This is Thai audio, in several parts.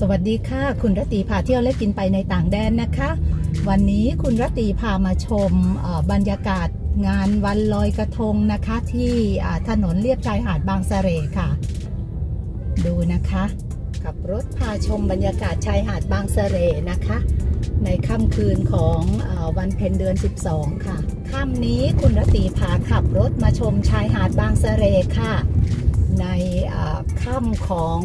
สวัสดีค่ะ คุณรตีพาเที่ยวและกินไปในต่างแดนนะคะ วันนี้คุณรตีพามาชมบรรยากาศงานวันลอยกระทงนะคะ ที่ถนนเลียบชายหาดบางสะเสร่ค่ะ ดูนะคะกับรถพาชมบรรยากาศชายหาดบางสะเสร่นะคะ ในค่ำคืนของอวันเพ็ญเดือน 12 ค่ะค่ำนี้คุณรตีพาขับรถมาชมชายหาดบางสะเสร่ค่ะ ในค่ำของ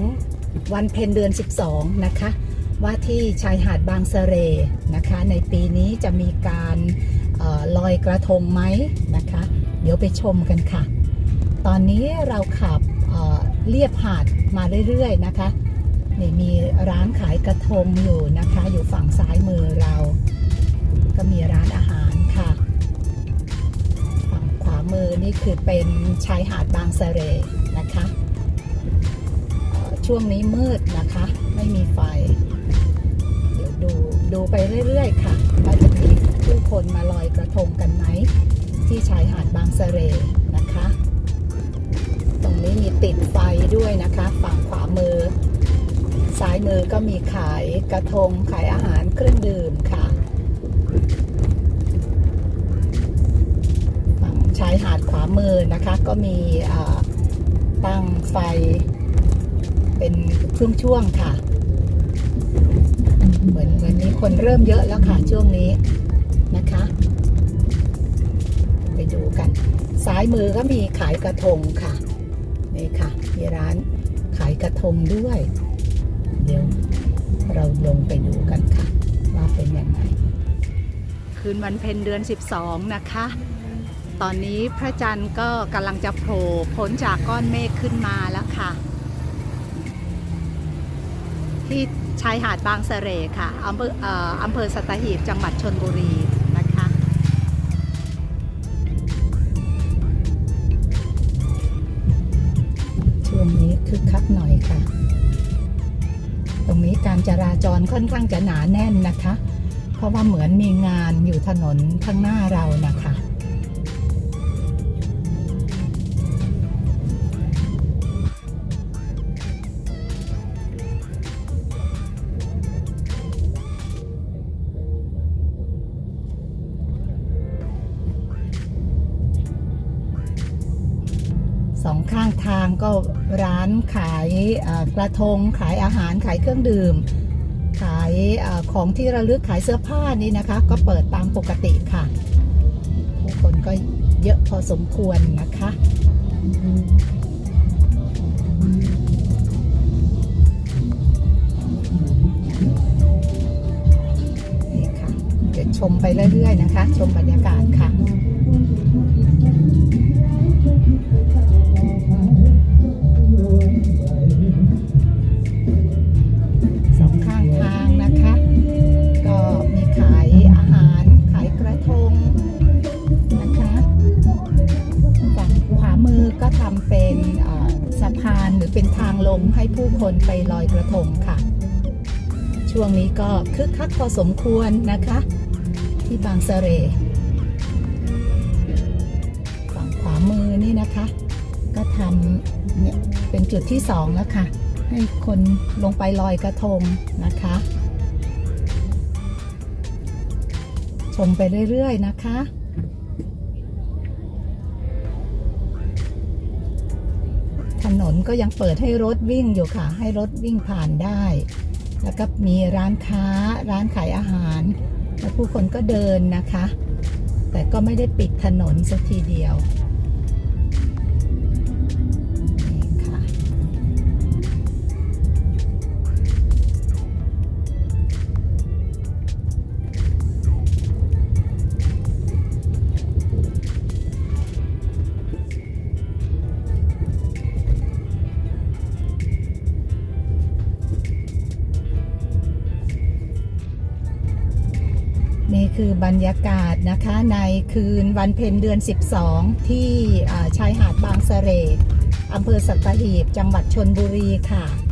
วันเพ็ญเดือน 12 นะคะ ว่าที่ชายหาดบางสเสร่นะคะ ในปีนี้จะมีการออลอยกระทงไหมนะคะ เดี๋ยวไปชมกันค่ะ ตอนนี้เราขับเเลียบหาดมาเรื่อยๆนะคะนี่มีร้านขายกระทงอยู่นะคะ อยู่ฝั่งซ้ายมือเรา ก็มีร้านอาหารค่ะ ฝั่งขวามือนี่คือเป็นชายหาดบางสเสร่นะคะ ช่วงนี้มืดนะคะ ไม่มีไฟ เดี๋ยวดูดูไปเรื่อยๆค่ะว่าจะมีผู้คนมาลอยกระทงกันไหม ที่ชายหาดบางสะเรนะคะ ตรงนี้มีติดไฟด้วยนะคะ ฝั่งขวามือ ซ้ายมือก็มีขายกระทง ขายอาหารเครื่องดื่มค่ะฝั่งชายหาดขวามือนะคะ ก็มีตั้งไฟ เป็นช่วงๆค่ะ เหมือนเหมือนมีคนเริ่มเยอะแล้วค่ะช่วงนี้นะคะ ไปดูกัน ซ้ายมือก็มีขายกระทงค่ะนี่ค่ะ มีร้านขายกระทงด้วย เดี๋ยวเราลงไปดูกันค่ะ ว่าเป็นยังไงคืนวันเพ็ญเดือน 12 นะคะ ตอนนี้พระจันทร์ก็กำลังจะโผล่พ้นจากก้อนเมฆขึ้นมาแล้วค่ะ ที่ชายหาดบางสะเสร่ค่ะอำเภอเอ่ออำเภอสัตหีบจังหวัดชนบุรีนะคะช่วงนี้คึกคักหน่อยค่ะ ตรงนี้การจราจรค่อนข้างจะหนาแน่นนะคะ เพราะว่าเหมือนมีงานอยู่ถนนข้างหน้าเรานะคะ สองข้างทางก็ร้านขายกระทง ขายอาหารขายเครื่องดื่ม ขายอของที่ระลึกขายเสื้อผ้านี่นะคะ ก็เปิดตามปกติค่ะ ผู้คนก็เยอะพอสมควรนะคะนี่ค่ะเดี๋ยวชมไปเรื่อยๆนะคะ ชมบรรยากาศค่ะ ทำเป็นสะพานหรือเป็นทางลงให้ผู้คนไปลอยกระทงค่ะ ช่วงนี้ก็คึกคักพอสมควรนะคะ ที่บางเสร่ฝั่งขวามือนี่นะคะ ก็ทำเนี่ยเป็นจุดที่สองแล้วค่ะ ให้คนลงไปลอยกระทงนะคะ ชมไปเรื่อยๆนะคะ นนก็ยังเปิดให้รถวิ่งอยู่ค่ะ ให้รถวิ่งผ่านได้ แล้วก็มีร้านค้าร้านขายอาหาร แล้วผู้คนก็เดินนะคะ แต่ก็ไม่ได้ปิดถนนสักทีเดียว คือบรรยากาศนะคะในคืนวันเพ็ญเดือน 12 ที่ชายหาดบางสะเสร่อำเภอสัตหีบ จังหวัดชนบุรีค่ะ